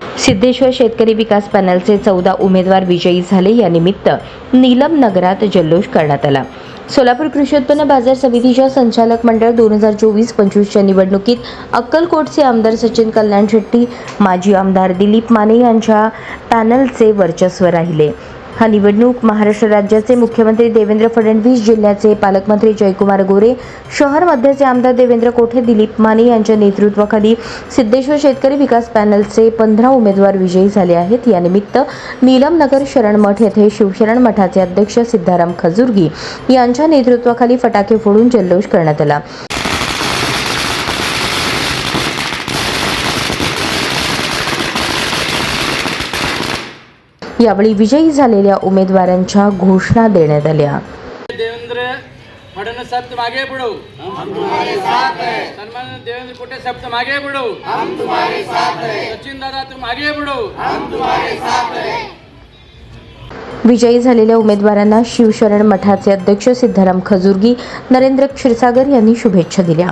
सिद्धेश्वर शेतकरी विकास पॅनलचे चौदा उमेदवार विजयी झाले यानिमित्त नीलम नगरात जल्लोष करण्यात आला. सोलापूर कृषी उत्पन्न बाजार समितीच्या संचालक मंडळ दोन हजार चोवीस पंचवीसच्या निवडणुकीत अक्कलकोटचे आमदार सचिन कल्याण शेट्टी माजी आमदार दिलीप माने यांच्या पॅनलचे वर्चस्व राहिले. हा निवडणूक महाराष्ट्र राज्याचे मुख्यमंत्री देवेंद्र फडणवीस जिल्ह्याचे पालकमंत्री जयकुमार गोरे शहर मध्यचे आमदार देवेंद्र कोठे दिलीप माने यांच्या नेतृत्वाखाली सिद्धेश्वर शेतकरी विकास पॅनलचे पंधरा उमेदवार विजयी झाले आहेत. यानिमित्त नीलमनगर शरण मठ येथे शिवशरण मठाचे अध्यक्ष सिद्धाराम खजुर्गी यांच्या नेतृत्वाखाली फटाके फोडून जल्लोष करण्यात आला. यावेळी विजयी झालेल्या उमेदवारांच्या घोषणा देण्यात आल्या. देवेंद्र फडणवीस साहब तुम आगे बढ़ो हम तुम्हारे साथ हैं. सन्मान देवेंद्र कोटे साहब तुम आगे बढ़ो हम तुम्हारे साथ हैं. सचिन दादा तुम आगे बढ़ो विजयी झालेल्या उमेदवारांना शिवशरण मठाचे अध्यक्ष सिद्धाराम खजुर्गी नरेंद्र क्षीरसागर यांनी शुभेच्छा दिल्या.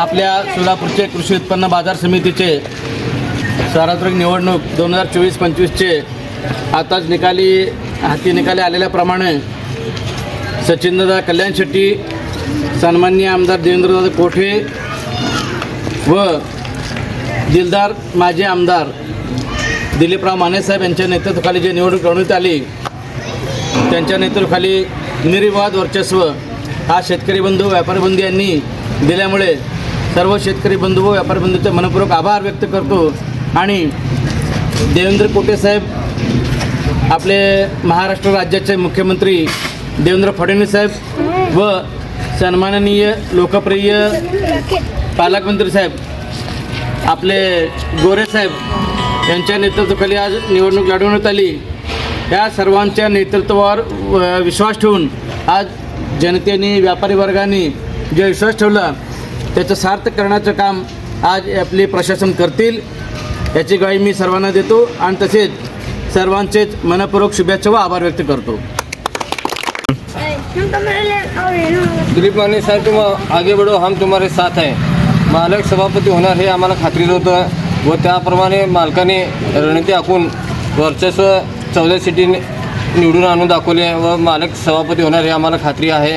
आपल्या सोलापूरचे कृषी उत्पन्न बाजार समितीचे सार्वत्रिक निवडणूक दोन हजार चोवीस पंचवीसचे आताच निकाली हाती निकाली आलेल्याप्रमाणे सचिनदादा कल्याण शेट्टी सन्मान्य आमदार देवेंद्रदादा कोठे व दिलदार माजी आमदार दिलीपराव मानेसाहेब यांच्या नेतृत्वाखाली जी निवडणूक लढवण्यात आली त्यांच्या नेतृत्वाखाली निर्विवाद वर्चस्व हा शेतकरी बंधू व्यापारी बंधू यांनी दिल्यामुळे सर्व शेतकरी बंधू व व्यापारी बंधूचे मनपूर्वक आभार व्यक्त करतो. आणि देवेंद्र कोटे साहेब आपले महाराष्ट्र राज्याचे मुख्यमंत्री देवेंद्र फडणवीस साहेब व सन्माननीय लोकप्रिय पालकमंत्री साहेब आपले गोरे साहेब यांच्या नेतृत्वाखाली आज निवडणूक लढवण्यात आली. या सर्वांच्या नेतृत्वावर विश्वास ठेवून आज जनतेने व्यापारी वर्गाने जे विश्वास ठेवला त्याचं सार्थ करण्याचं काम आज आपले प्रशासन करतील. याची ग्वाही मी सर्वांना देतो आणि तसेच सर्वांचेच मनपूर्वक शुभेच्छा व आभार व्यक्त करतो. दिलीप माने साहेब तुम आगे बढ़ो हम तुम्हारे साथ आहे मालक सभापती होणार हे आम्हाला खात्री होतं व त्याप्रमाणे मालकाने रणनीती आखून वर्चस्व चौदा सिटी निवडून आणून दाखवले व मालक सभापती होणार हे आम्हाला खात्री आहे.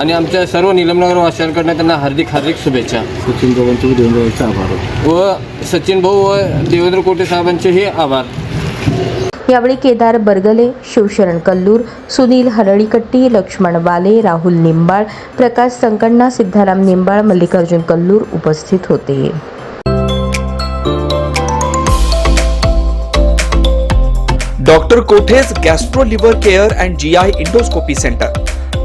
आणि आमच्या सर्व निलमनगर वासियांकडनं त्यांना हार्दिक हार्दिक शुभेच्छा. सचिन बाबांचे देवेंद्रचे आभार. व सचिन भाऊ व देवेंद्र कोटे साहेबांचेही आभार. यावेळी केदार बरगले शिवशरण कल्लूर सुनील हरळीकट्टी लक्ष्मण वाले राहुल निंबाळ प्रकाश संकण्णा सिद्धाराम निंबाळ मल्लिकार्जुन कल्लूर उपस्थित होते. Doctor कोठेज gastro liver care and G I endoscopy centre.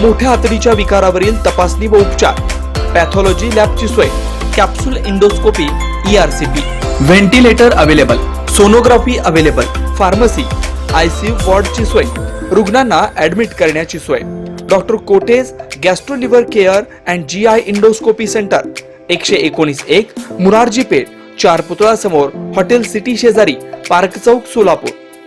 मोठ्या आतडीच्या विकारावरील तपासणी व उपचार. पॅथॉलॉजी लॅबची सोय. Capsule endoscopy ERCP ventilator available. Sonography available. Pharmacy ICU वॉर्डची सोय. रुग्णांना ऍडमिट करण्याची सोय. Doctor cottage gastro liver care and G I endoscopy centre. एकशे एकोणीस एक मुरारजी पेठ चार पुतळा समोर हॉटेल सिटी शेजारी पार्क चौक सोलापूर.